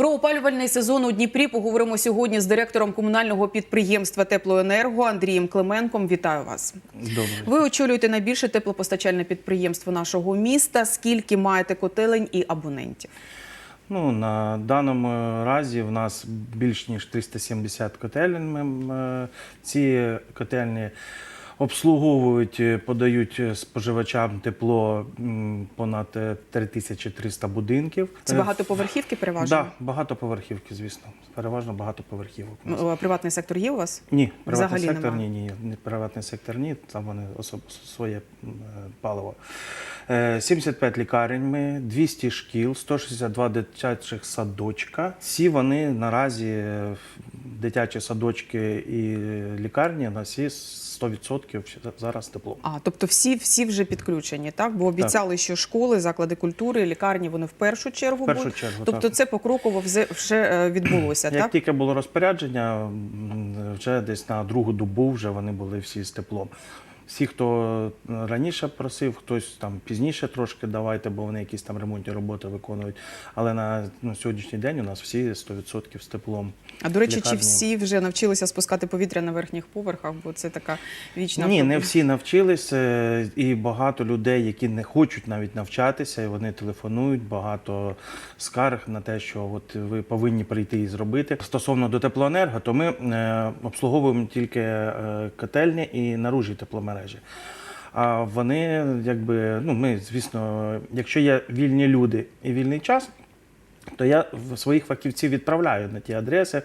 Про опалювальний сезон у Дніпрі поговоримо сьогодні з директором комунального підприємства Теплоенерго Андрієм Клименком. Вітаю вас. Добре. Ви очолюєте найбільше теплопостачальне підприємство нашого міста. Скільки маєте котелень і абонентів? Ну, на даному разі в нас більш ніж 370 котелень. Ми, е, Ці котельні обслуговують, е, подають е, споживачам тепло понад е, 3300 будинків. Це Е, багатоповерхівки переважно? Да, багатоповерхівки, звісно. Переважно багатоповерхівок. Приватний сектор є у вас? Ні, приватний Взагалі сектор нема. ні, ні, приватний сектор ні, там вони особ, своє е, паливо. Е, 75 лікарень, ми, 200 шкіл, 162 дитячих садочка. Всі вони наразі е, дитячі садочки і лікарні на всі 100% зараз тепло. А тобто всі, всі вже підключені, так? Бо обіцяли, що школи, заклади культури, лікарні вони в першу чергу В першу будуть. чергу, Тобто так. це покроково вже, вже е, відбулося, Як так? тільки було розпорядження, вже десь на другу добу вже вони були всі з теплом. Всі, хто раніше просив, хтось там пізніше трошки давайте, бо вони якісь там ремонтні роботи виконують. Але на ну, сьогоднішній день у нас всі 100% з теплом. А до речі, чи всі вже навчилися спускати повітря на верхніх поверхах? Бо це така вічна Ні, не всі навчились, е, і багато людей, які не хочуть навіть навчатися, і вони телефонують. Багато скарг на те, що от ви повинні прийти і зробити. Стосовно до теплоенерго, то ми е, обслуговуємо тільки е, котельні і наружі тепломережі. А вони, якби, ну ми, звісно, якщо є вільні люди і вільний час, то я своїх фахівців відправляю на ті адреси.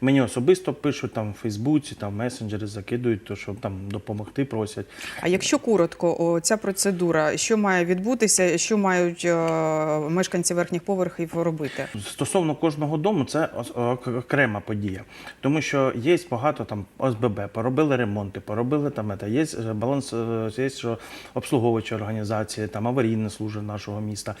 Мені особисто пишуть там в Фейсбуці, там месенджери закидують, то що там допомогти просять. А якщо коротко, о, ця процедура, що має відбутися, що мають е, мешканці верхніх поверхів робити? Стосовно кожного дому, це ок- окрема подія, тому що є багато там ОСББ, поробили ремонти, поробили там ета, є е, баланс, е, є що обслуговуючі організації, там аварійні служби нашого міста.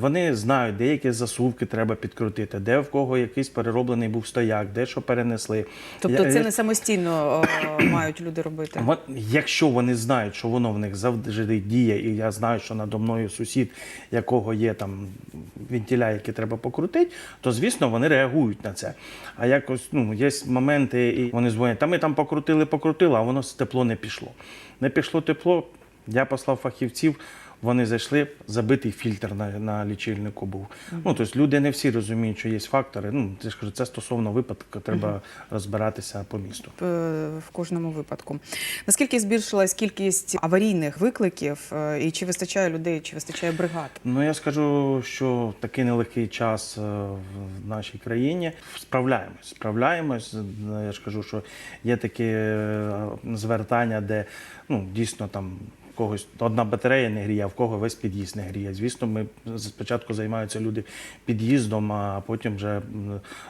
Вони знають, де які засувки треба підкрутити, де в кого якийсь перероблений був стояк, де що перенесли. Тобто це не самостійно мають люди робити? Якщо вони знають, що воно в них завжди діє, і я знаю, що надо мною сусід, якого є там вентиля, які треба покрутити, то звісно вони реагують на це. А якось ну є моменти, і вони дзвонять, та ми там покрутили, покрутили, а воно тепло не пішло. Не пішло тепло. Я послав фахівців. Вони зайшли, забитий фільтр на, на лічильнику був. Ну, тобто люди не всі розуміють, що є фактори. Ну, я ж кажу, це стосовно випадку, треба розбиратися по місту. Е, в кожному випадку. Наскільки збільшилась кількість аварійних викликів, е, і чи вистачає людей, чи вистачає бригад? Ну я скажу, що такий нелегкий час е, в нашій країні справляємось. Справляємось. Я ж кажу, що є такі звертання, де ну дійсно там. Когось одна батарея не гріє, а в кого весь під'їзд не гріє. Звісно, ми спочатку займаються люди під'їздом, а потім вже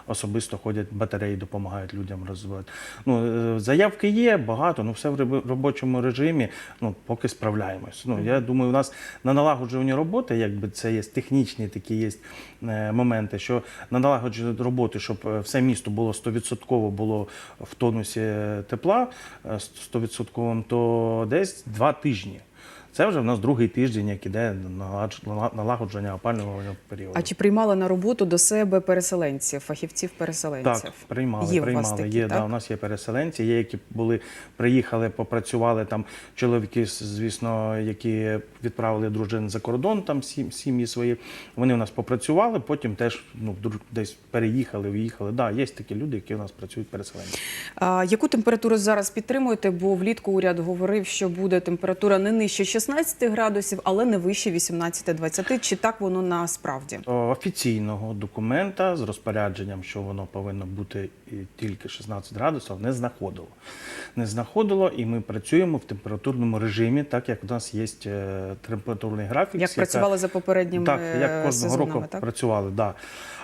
особисто ходять батареї, допомагають людям розвивати. Ну, е, заявки є багато, ну все в робочому режимі. Ну поки справляємось. Ну я думаю, у нас на налагоджуванні роботи, якби це є технічні такі є е, моменти, що на налагоджуванні роботи, щоб е, все місто було 100% було в тонусі тепла е, 100%, то десь два тижні. Це вже в нас другий тиждень, як іде налагодження опалювального періоду. А чи приймали на роботу до себе переселенців, фахівців-переселенців? Так, приймали, Є у вас приймали. такі, є, так? Да, у нас є переселенці, є, які були, приїхали, попрацювали там чоловіки, звісно, які відправили дружин за кордон, там сім'ї свої. Вони у нас попрацювали, потім теж ну, десь переїхали, виїхали. Да, є такі люди, які у нас працюють переселенці. А, яку температуру зараз підтримуєте? Бо влітку уряд говорив, що буде температура не нижче 16 градусів, але не вище 18-20. Чи так воно насправді? Офіційного документа з розпорядженням, що воно повинно бути тільки 16 градусів, не знаходило. Не знаходило, і ми працюємо в температурному режимі, так як у нас є е, температурний графік. Як яка- працювали за попередніми Так, як кожного сезонами, року так? працювали, да.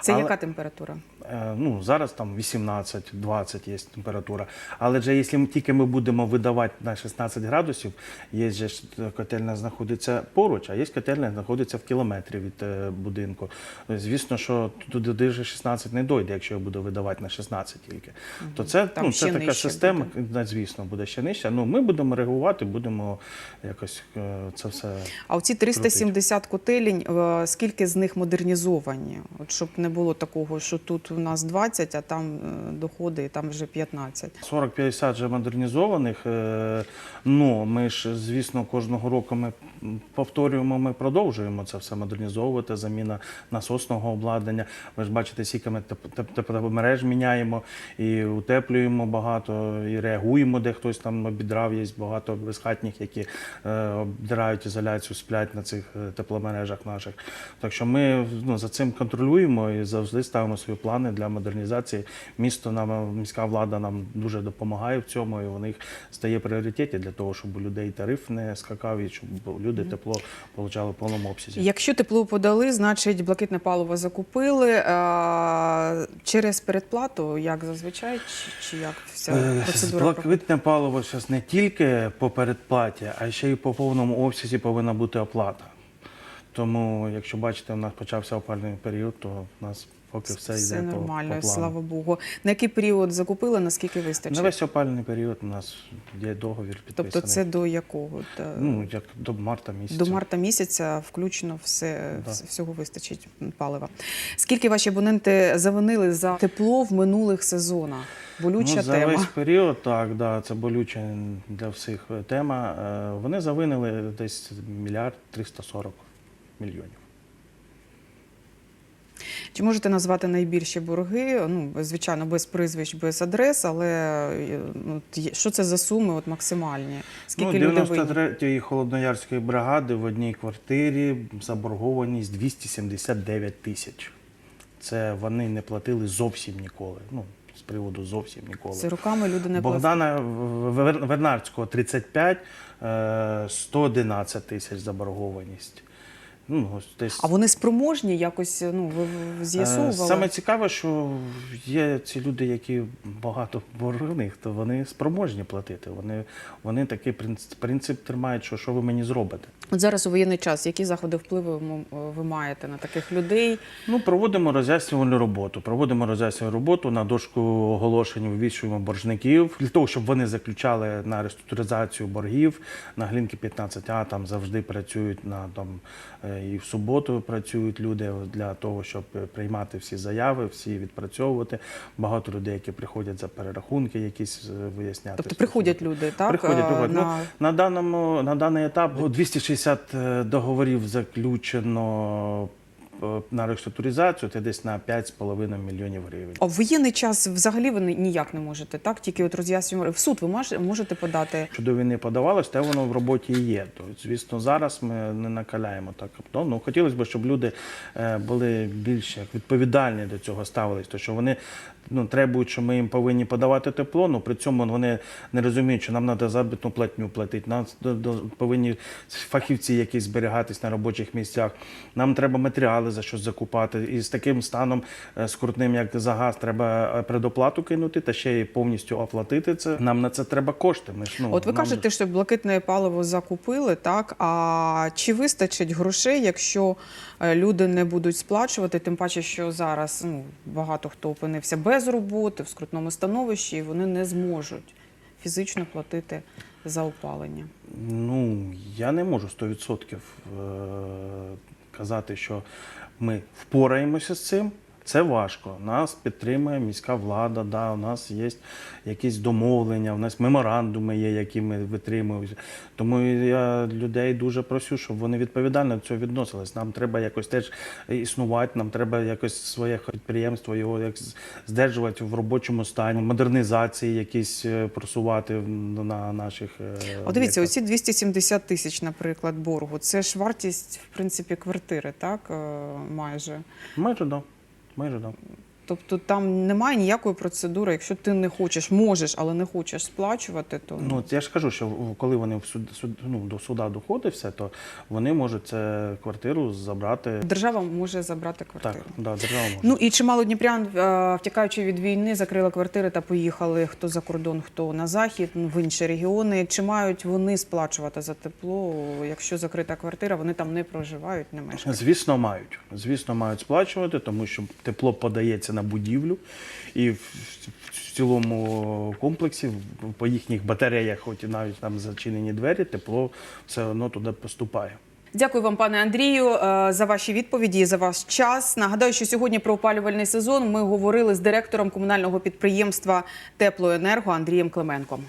Це Але, яка температура? Е, Ну, зараз там 18-20 є температура. Але же, якщо тільки ми будемо видавати на 16 градусів, є же ж котельня знаходиться поруч, а є котельня знаходиться в кілометрі від е, будинку. Звісно, що туди вже 16 не дойде, якщо я буду видавати на 16 тільки. То це, Там ну, це така система, буде. звісно, буде ще нижче. Ну, ми будемо реагувати, будемо якось е, це все. А оці 370 котелень, е, скільки з них модернізовані? От щоб не було такого, що тут нас 20, а там е, доходи, там вже 15. 40-50 вже модернізованих. е, Ну, ми ж, звісно, кожного року ми повторюємо, ми продовжуємо це все модернізовувати, заміна насосного обладнання. Ви ж бачите, скільки ми теп- теп- тепломереж міняємо і утеплюємо багато, і реагуємо, де хтось там обідрав. Є багато безхатніх, які е, обдирають ізоляцію, сплять на цих тепломережах наших. Так що ми ну, за цим контролюємо і завжди ставимо свої плани для модернізації. Місто нам міська влада нам дуже допомагає в цьому, і у них стає пріоритеті для того, щоб у людей тариф не скакав і щоб люди тепло отримали в повному обсязі. Якщо тепло подали, значить блакитне паливо закупили. Е, Через передплату, як зазвичай, чи, чи як вся Е, процедура? Блакитне паливо зараз не тільки по передплаті, а ще й по повному обсязі повинна бути оплата. Тому, якщо бачите, у нас почався опальний період, то в нас поки все, Все йде по- нормально, по, плану. слава Богу. На який період закупили, наскільки вистачить? На весь опальний період у нас є договір підписаний. Тобто це до якого? Ну, як до марта місяця. до марта місяця включно все, Да. всього вистачить палива. Скільки ваші абоненти завинили за тепло в минулих сезонах? Болюча ну, за тема. весь період, так, да, це болюча для всіх тема. Е, Вони завинили десь мільярд 340 мільйонів. Чи можете назвати найбільші борги? Ну, звичайно, без прізвищ, без адрес, але е, ну, от що це за суми от максимальні? Скільки ну, люди винні? 93-ї холодноярської бригади в одній квартирі заборгованість 279 тисяч. Це вони не платили зовсім ніколи. Ну, з приводу зовсім ніколи. Це руками люди не. Богдана Вер- Вернадського 35, е, 111 тисяч заборгованість. Ну, десь А вони спроможні якось ну, ви Е, з'ясовували? Саме цікаве, що є ці люди, які багато боргних, то вони спроможні платити. Вони, вони такий принцип, принцип тримають, що що ви мені зробите. От зараз у воєнний час, які заходи впливу м- ви маєте на таких людей? Ну, проводимо роз'яснювальну роботу. Проводимо роз'яснювальну роботу на дошку оголошень вивішуємо боржників для того, щоб вони заключали на реструктуризацію боргів. На глінки 15А там завжди працюють на там е, і в суботу працюють люди для того, щоб приймати всі заяви, всі відпрацьовувати. Багато людей, які приходять за перерахунки, якісь е, виясняти. Тобто приходять люди, так? Приходять, е, приходять. на... Ну, на, даному, на даний етап 260 е, договорів заключено на реструктуризацію, це десь на 5,5 мільйонів гривень. А в воєнний час взагалі ви ніяк не можете, так? Тільки от роз'яснюємо. В суд ви можете подати. Що до війни подавалось, те воно в роботі і є. То, звісно, зараз ми не накаляємо так. Ну, ну, хотілося б, щоб люди е, були більш відповідальні до цього ставились, то що вони ну, требують, що ми їм повинні подавати тепло, але при цьому вони не розуміють, що нам треба заробітну платню платити. Нам повинні фахівці якісь зберігатись на робочих місцях. Нам треба матеріали за щось закупати. І з таким станом е, скрутним, як за газ, треба е, предоплату кинути та ще й повністю оплатити це. Нам на це треба кошти. Ми ж ну От ви кажете, що блакитне паливо закупили, так? А чи вистачить грошей, якщо е, люди не будуть сплачувати? Тим паче, що зараз ну, багато хто опинився без роботи в скрутному становищі, і вони не зможуть фізично платити за опалення. Ну, я не можу 100% е, казати, що ми впораємося з цим. Це важко. Нас підтримує міська влада, да, у нас є якісь домовлення, у нас меморандуми є, які ми витримуємося. Тому я людей дуже прошу, щоб вони відповідально до цього відносились. Нам треба якось теж існувати, нам треба якось своє підприємство його як здержувати в робочому стані, модернізації якісь е, просувати на наших. е, От дивіться, оці 270 тисяч, наприклад, боргу, це ж вартість, в принципі, квартири, так? е, Майже. Майже да. Майже да. Тобто там немає ніякої процедури. Якщо ти не хочеш, можеш, але не хочеш сплачувати, то Ну, я ж кажу, що коли вони в суд, суд, ну, до суда доходить все, то вони можуть це квартиру забрати. держава може забрати Так, квартиру. да, держава може. Ну і чимало дніпрян, е, втікаючи від війни, закрили квартири та поїхали хто за кордон, хто на захід, ну, в інші регіони. Чи мають вони сплачувати за тепло, якщо закрита квартира, вони там не проживають, не мешкають? Звісно, мають. Звісно, мають сплачувати, тому що тепло подається на будівлю, і в, в цілому комплексі, по їхніх батареях, хоч і навіть там зачинені двері, тепло все одно туди поступає. Дякую вам, пане Андрію, е, за ваші відповіді, за ваш час. Нагадаю, що сьогодні про опалювальний сезон ми говорили з директором комунального підприємства Теплоенерго Андрієм Клименком.